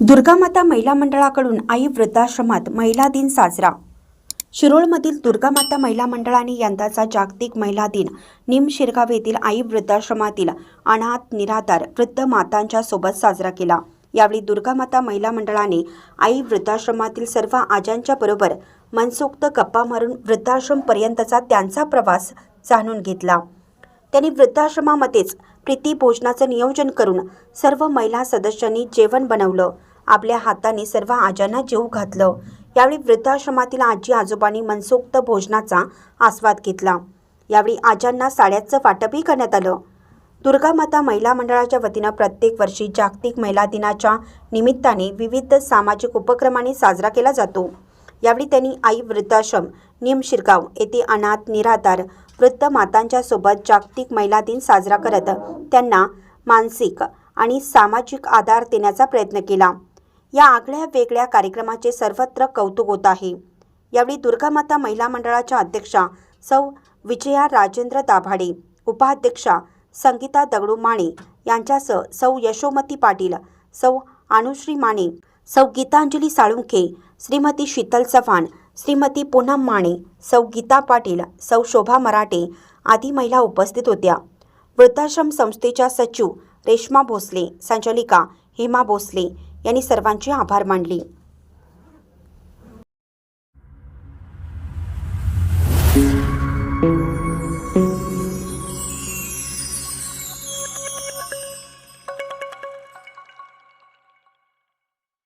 दुर्गामाता महिला मंडळाकडून आई वृद्धाश्रमात महिला दिन साजरा. शिरोळमधील दुर्गामाता महिला मंडळाने यंदाचा जागतिक महिला दिन निम शिरगाव येथील आई वृद्धाश्रमातील अनाथ निराधार वृद्ध मातांच्या सोबत साजरा केला. यावेळी दुर्गामाता महिला मंडळाने आई वृद्धाश्रमातील सर्व आजांच्या बरोबर मनसोक्त गप्पा मारून वृद्धाश्रमपर्यंतचा त्यांचा प्रवास जाणून घेतला. त्यांनी वृद्धाश्रमामध्येच प्रीती भोजनाचं नियोजन करून सर्व महिला सदस्यांनी जेवण बनवलं. आपल्या हाताने सर्व आजांना जेव घातलं. यावेळी वृद्धाश्रमातील आजी आजोबांनी मनसोक्त भोजनाचा आस्वाद घेतला. यावेळी आजांना साड्याचं वाटपही करण्यात आलं. दुर्गामाता महिला मंडळाच्या वतीनं प्रत्येक वर्षी जागतिक महिला दिनाच्या निमित्ताने विविध सामाजिक उपक्रमांनी साजरा केला जातो. यावेळी त्यांनी आई वृद्धाश्रम निम शिरगाव येथे अनाथ निराधार वृद्ध मातांच्या सोबत जागतिक महिला दिन साजरा करत त्यांना मानसिक आणि सामाजिक आधार देण्याचा प्रयत्न केला. या आगळ्या वेगळ्या कार्यक्रमाचे सर्वत्र कौतुक होत आहे. यावेळी दुर्गामाता महिला मंडळाच्या अध्यक्षा सौ. विजया राजेंद्र दाभाडे उपाध्यक्षा संगीता दगडू माने यांच्यासह सौ. यशोमती पाटील सौ. अनुश्री माने सौ. गीतांजली साळुंखे श्रीमती शीतल चव्हाण श्रीमती पूनम माने सौ. गीता पाटील सौ. शोभा मराठे आदी महिला उपस्थित होत्या. वृद्धाश्रम संस्थेच्या सचिव रेश्मा भोसले संचालिका हेमा भोसले यांनी सर्वांचे आभार मानले.